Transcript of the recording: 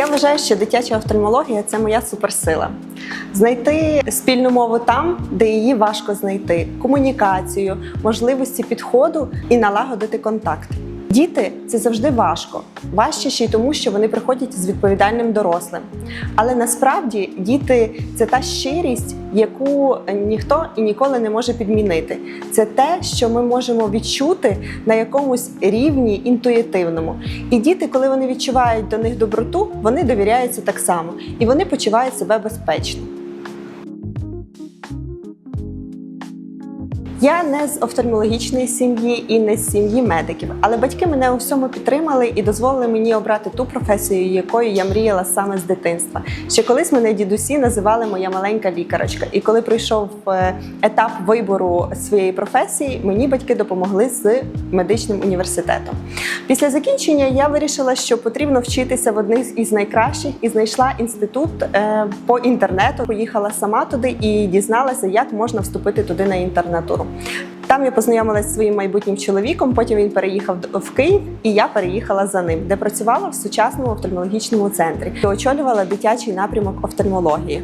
Я вважаю, що дитяча офтальмологія це моя суперсила. Знайти спільну мову там, де її важко знайти, комунікацію, можливості підходу і налагодити контакт. Діти це завжди важко. Важче ще й тому, що вони приходять з відповідальним дорослим. Але насправді діти це та щирість, яку ніхто і ніколи не може підмінити. Це те, що ми можемо відчути на якомусь рівні інтуїтивному. І діти, коли вони відчувають до них доброту, вони довіряються так само і вони почувають себе безпечно. Я не з офтальмологічної сім'ї і не з сім'ї медиків, але батьки мене у всьому підтримали і дозволили мені обрати ту професію, якою я мріяла саме з дитинства. Ще колись мене дідусі називали моя маленька лікарочка. І коли прийшов е, етап вибору своєї професії, мені батьки допомогли з медичним університетом. Після закінчення я вирішила, що потрібно вчитися в одних із найкращих і знайшла інститут е, по інтернету. Поїхала сама туди і дізналася, як можна вступити туди на інтернатуру. Там я познайомилася зі своїм майбутнім чоловіком. Потім він переїхав в Київ, і я переїхала за ним, де працювала в сучасному офтальмологічному центрі і очолювала дитячий напрямок офтальмології.